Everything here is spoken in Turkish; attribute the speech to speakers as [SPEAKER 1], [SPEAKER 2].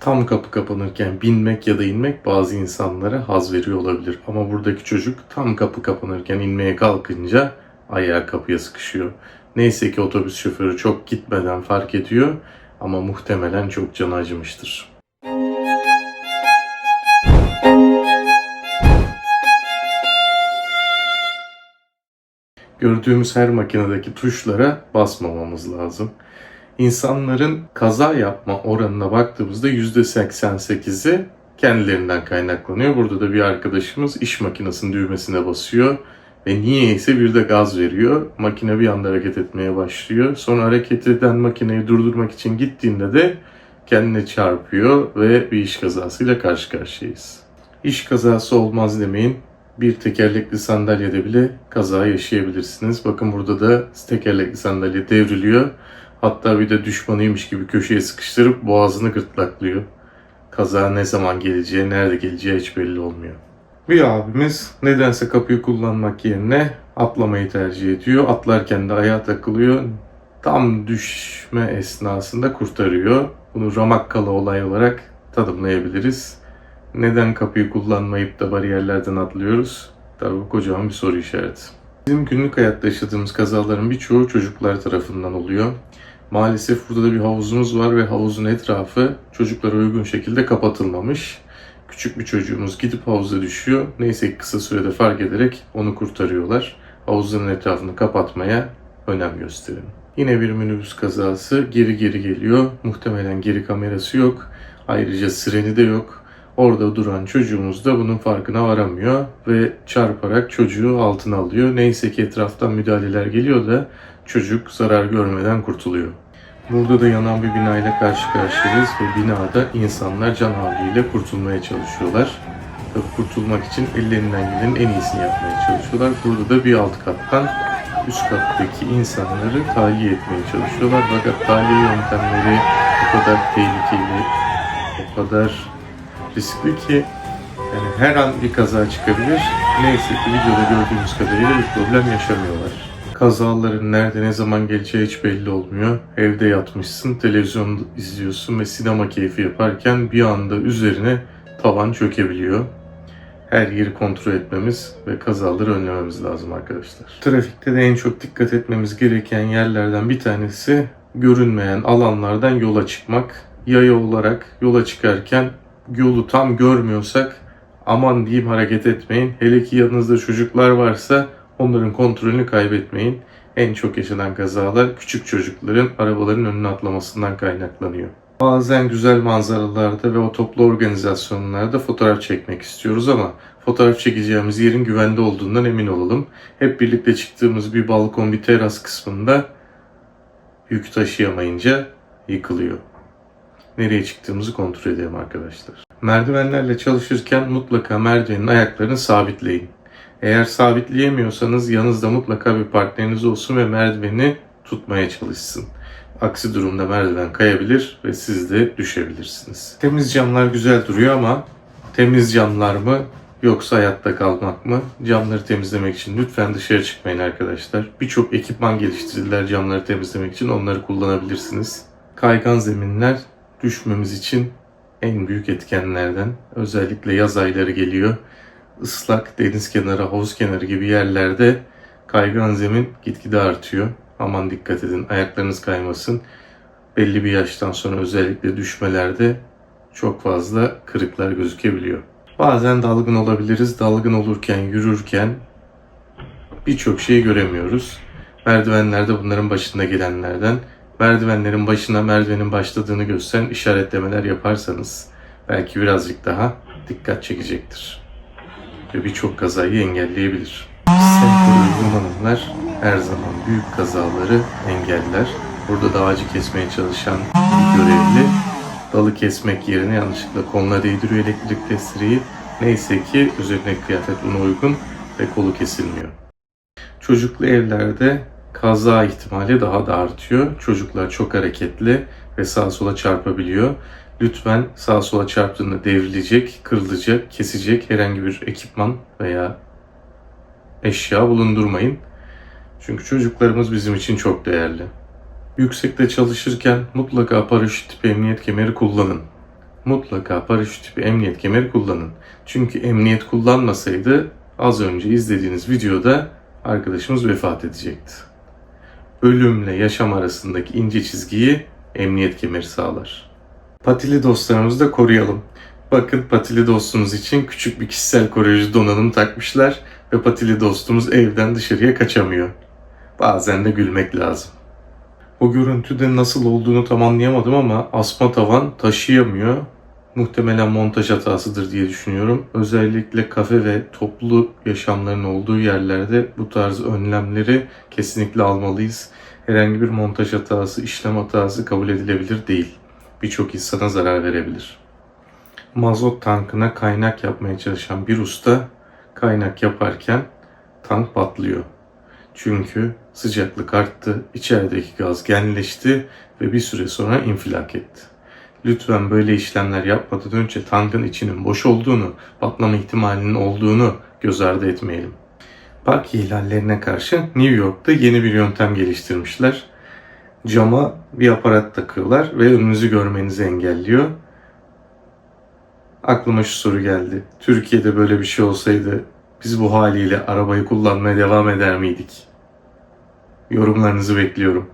[SPEAKER 1] Tam kapı kapanırken binmek ya da inmek bazı insanlara haz veriyor olabilir. Ama buradaki çocuk tam kapı kapanırken inmeye kalkınca ayağı kapıya sıkışıyor. Neyse ki otobüs şoförü çok gitmeden fark ediyor ama muhtemelen çok canı acımıştır. Gördüğümüz her makinedeki tuşlara basmamamız lazım. İnsanların kaza yapma oranına baktığımızda %88'i kendilerinden kaynaklanıyor. Burada da bir arkadaşımız iş makinesinin düğmesine basıyor ve niyeyse bir de gaz veriyor. Makine bir anda hareket etmeye başlıyor. Sonra hareket eden makineyi durdurmak için gittiğinde de kendine çarpıyor ve bir iş kazasıyla karşı karşıyayız. İş kazası olmaz demeyin. Bir tekerlekli sandalyede bile kaza yaşayabilirsiniz. Bakın burada da tekerlekli sandalye devriliyor. Hatta bir de düşmanıymış gibi köşeye sıkıştırıp boğazını gırtlaklıyor. Kaza ne zaman geleceği, nerede geleceği hiç belli olmuyor. Bir abimiz nedense kapıyı kullanmak yerine atlamayı tercih ediyor. Atlarken de ayağa takılıyor. Tam düşme esnasında kurtarıyor. Bunu ramakkala olay olarak tanımlayabiliriz. Neden kapıyı kullanmayıp da bariyerlerden atlıyoruz? Tabii bu kocaman bir soru işareti. Bizim günlük hayatta yaşadığımız kazaların birçoğu çocuklar tarafından oluyor. Maalesef burada da bir havuzumuz var ve havuzun etrafı çocuklara uygun şekilde kapatılmamış. Küçük bir çocuğumuz gidip havuza düşüyor. Neyse kısa sürede fark ederek onu kurtarıyorlar. Havuzların etrafını kapatmaya önem gösterin. Yine bir minibüs kazası geri geri geliyor. Muhtemelen geri kamerası yok. Ayrıca sireni de yok. Orada duran çocuğumuz da bunun farkına varamıyor ve çarparak çocuğu altına alıyor. Neyse ki etraftan müdahaleler geliyor da çocuk zarar görmeden kurtuluyor. Burada da yanan bir binayla karşı karşıyayız ve binada insanlar can havliyle kurtulmaya çalışıyorlar. Tabii kurtulmak için ellerinden gelenin en iyisini yapmaya çalışıyorlar. Burada da bir alt kattan üst kattaki insanları tahliye etmeye çalışıyorlar. Fakat tahliye yöntemleri o kadar tehlikeli, o kadar riskli ki yani her an bir kaza çıkabilir. Neyse ki videoda gördüğümüz kadarıyla bir problem yaşamıyorlar. Kazaların nerede ne zaman geleceği hiç belli olmuyor. Evde yatmışsın, televizyon izliyorsun ve sinema keyfi yaparken bir anda üzerine tavan çökebiliyor. Her yeri kontrol etmemiz ve kazaları önlememiz lazım arkadaşlar. Trafikte de en çok dikkat etmemiz gereken yerlerden bir tanesi görünmeyen alanlardan yola çıkmak. Yaya olarak yola çıkarken yolu tam görmüyorsak aman diyeyim hareket etmeyin. Hele ki yanınızda çocuklar varsa onların kontrolünü kaybetmeyin. En çok yaşanan kazalar küçük çocukların arabaların önüne atlamasından kaynaklanıyor. Bazen güzel manzaralarda ve o toplu organizasyonlarda fotoğraf çekmek istiyoruz ama fotoğraf çekeceğimiz yerin güvende olduğundan emin olalım. Hep birlikte çıktığımız bir balkon, bir teras kısmında yük taşıyamayınca yıkılıyor nereye çıktığımızı kontrol edelim arkadaşlar. Merdivenlerle çalışırken mutlaka merdivenin ayaklarını sabitleyin. Eğer sabitleyemiyorsanız yanınızda mutlaka bir partneriniz olsun ve merdiveni tutmaya çalışsın. Aksi durumda merdiven kayabilir ve siz de düşebilirsiniz. Temiz camlar güzel duruyor ama temiz camlar mı yoksa hayatta kalmak mı? Camları temizlemek için lütfen dışarı çıkmayın arkadaşlar. Birçok ekipman geliştirdiler camları temizlemek için onları kullanabilirsiniz. Kaygan zeminler düşmemiz için en büyük etkenlerden. Özellikle yaz ayları geliyor. Islak deniz kenarı, havuz kenarı gibi yerlerde kaygan zemin gitgide artıyor. Aman dikkat edin ayaklarınız kaymasın. Belli bir yaştan sonra özellikle düşmelerde çok fazla kırıklar gözükebiliyor. Bazen dalgın olabiliriz. Dalgın olurken, yürürken birçok şeyi göremiyoruz. Merdivenlerde bunların başında gelenlerden merdivenlerin başına merdivenin başladığını gösteren işaretlemeler yaparsanız belki birazcık daha dikkat çekecektir. Ve birçok kazayı engelleyebilir. Semper uygulananlar her zaman büyük kazaları engeller. Burada da kesmeye çalışan bir görevli dalı kesmek yerine yanlışlıkla koluna değdiriyor elektrik testereyi. Neyse ki üzerine kıyafet buna uygun ve kolu kesilmiyor. Çocuklu evlerde kaza ihtimali daha da artıyor. Çocuklar çok hareketli ve sağa sola çarpabiliyor. Lütfen sağa sola çarptığında devrilecek, kırılacak, kesecek herhangi bir ekipman veya eşya bulundurmayın. Çünkü çocuklarımız bizim için çok değerli. Yüksekte çalışırken mutlaka paraşüt tipi emniyet kemeri kullanın. mutlaka paraşüt tipi emniyet kemeri kullanın. Çünkü emniyet kullanmasaydı az önce izlediğiniz videoda arkadaşımız vefat edecekti. Ölümle yaşam arasındaki ince çizgiyi emniyet kemeri sağlar. Patili dostlarımızı da koruyalım. Bakın patili dostumuz için küçük bir kişisel koruyucu donanım takmışlar ve patili dostumuz evden dışarıya kaçamıyor. Bazen de gülmek lazım. O görüntüde nasıl olduğunu tam anlayamadım ama asma tavan taşıyamıyor. Muhtemelen montaj hatasıdır diye düşünüyorum. Özellikle kafe ve toplu yaşamların olduğu yerlerde bu tarz önlemleri kesinlikle almalıyız. Herhangi bir montaj hatası, işlem hatası kabul edilebilir değil. Birçok insana zarar verebilir. Mazot tankına kaynak yapmaya çalışan bir usta kaynak yaparken tank patlıyor. Çünkü sıcaklık arttı, içerideki gaz genleşti ve bir süre sonra infilak etti. Lütfen böyle işlemler yapmadan önce tankın içinin boş olduğunu, patlama ihtimalinin olduğunu göz ardı etmeyelim. Park ihlallerine karşı New York'ta yeni bir yöntem geliştirmişler. Cama bir aparat takıyorlar ve önünüzü görmenizi engelliyor. Aklıma şu soru geldi. Türkiye'de böyle bir şey olsaydı biz bu haliyle arabayı kullanmaya devam eder miydik? Yorumlarınızı bekliyorum.